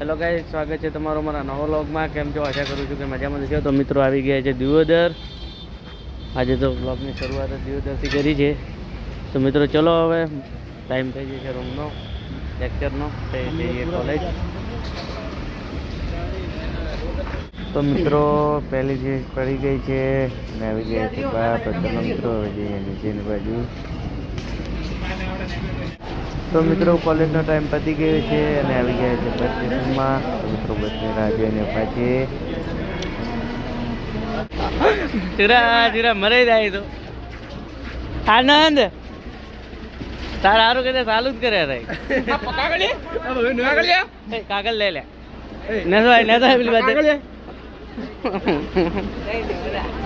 Hello ગાઈ સ્વાગત છે તમારો મારા નવો વ્લોગમાં કેમ છો? આશા કરું છું કે મજામાં છો તો મિત્રો, આવી ગયા છે દિયોદર આજે તો વ્લોગની શરૂઆત દિયોદરથી કરી છે. તો મિત્રો, ચલો હવે ટાઈમ થઈ ગયો છે રૂમનો લેક્ચરનો જઈએ કોલેજ તો મિત્રો, પહેલી જે પડી ગઈ છે અને આવી ગયા છે બહાર તો મિત્રો નીચેની બાજુ. તો મિત્રો કોલેજનો ટાઈમ પતી ગયો છે અને આવી ગયા છે બસ સ્ટેશનમાં તો મિત્રો બસની રાહ જોઈને પાછી ચુરા ચુરા મરાઈ જાય તો. આનંદ! તાર સારું કે ચાલુ જ કરે રે. એ, કાગળ લે લે. ને તો ને તો પેલી બાજુ.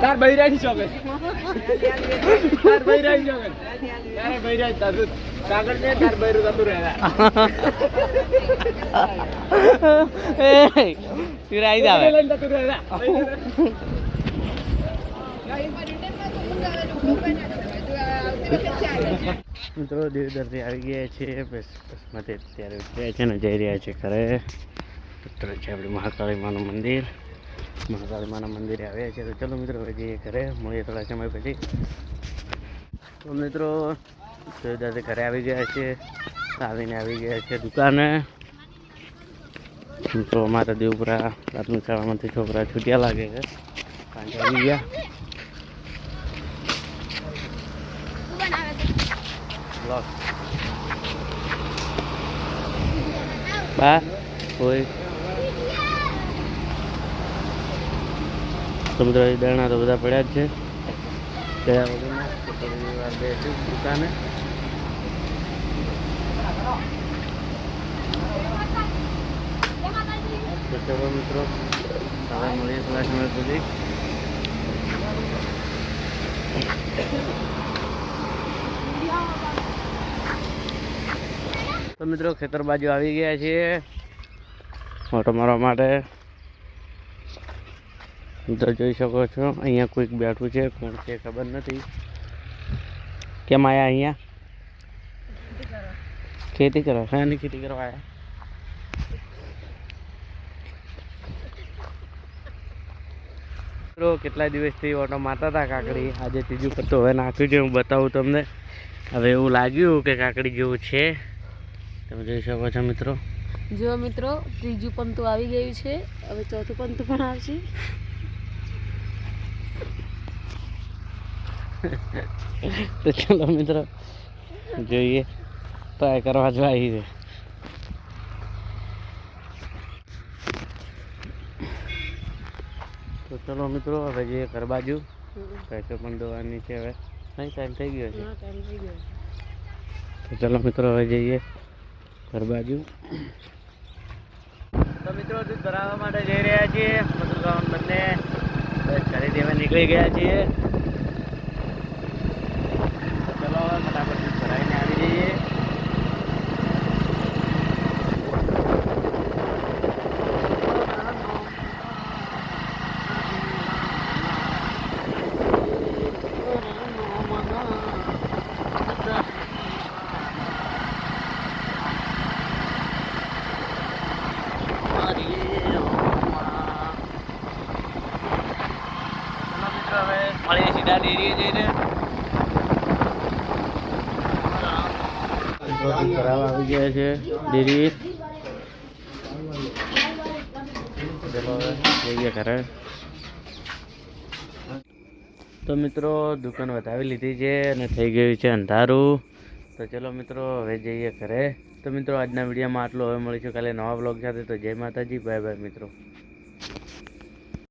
તાર બૈરાજી ચોકે તાર બૈરાજી ચોકે તારે બૈરાજી તારું કાગળ ને તાર બૈરું થતું રહેલા એ આવી. જાવે લઈને થતું રહેલા મિત્રો આવી ગયા છે. બસ બસમાંથી અત્યારે ઉતર્યા છે ને જઈ રહ્યા છે ઘરે. મિત્રો છે આપણે મહાકાળી માનું મંદિર. મહાકાળી માના મંદિરે આવ્યા છે. તો ચલો મિત્રો, હવે જઈએ ઘરે. મળીએ થોડા સમય પછી. તો મિત્રો દેવદરથી ઘરે આવી ગયા છે. આવીને આવી ગયા છે દુકાને. મિત્રો અમારા દેવપુરા પ્રાથમિક શાળામાંથી છોકરા છૂટ્યા લાગે છે. સાંજે આવી ગયા. બ્લોક બા તો દાણા તો બધા પડ્યા જ છે. ગયા ચલો મિત્રો. હવે મળીએ થોડા સમય સુધી. તો મિત્રો ખેતર બાજુ આવી ગયા છીએ. ઓટો મારવા માટે. મિત્રો જોઈ શકો છો, અહીંયા કોઈક બેઠું છે, કોણ છે ખબર નથી. કેમ આવ્યા અહીંયા? ખેતી કરો. શાની ખેતી કરવા આયા. કેટલા દિવસથી ઓટો મારતા હતા કાકડી? આજે ત્રીજું પત્તું હવે નાખ્યું છે, હું બતાવું તમને. હવે એવું લાગ્યું કે કાકડી જેવું છે. તમે જોઈ શકો છો, મિત્રો. જો મિત્રો, ત્રીજું પંતું આવી ગયું છે. હવે ચોથું પંતું પણ આવશે. તો ચાલો મિત્રો જોઈએ ટ્રાય કરવા જ આવી છે. તો ચલો મિત્રો હવે જઈએ ઘર બાજુ. પૈસો પણ દોવાની છે હવે. નહીં ટાઈમ થઈ ગયો છે. તો ચલો મિત્રો હવે જઈએ ઘર બાજુ. તો મિત્રો દૂધ ભરાવવા માટે જઈ રહ્યા છીએ. મધુર બંને ખરીદી હવે નીકળી ગયા છીએ તો ચલો હવે ફટાફટ દૂધ ભરાવીને આવી જઈએ ચલો મિત્રો હવે મળીએ સીધા ડેરીએ જઈને તો મિત્રો, દુકાન વધાવી લીધી છે અને થઈ ગયું છે અંધારું. તો ચલો મિત્રો, હવે જઈએ ઘરે. તો મિત્રો, આજના વિડીયોમાં આટલું. હવે મળીશું કાલે નવા બ્લોગ સાથે. તો જય માતાજી. બાય બાય મિત્રો.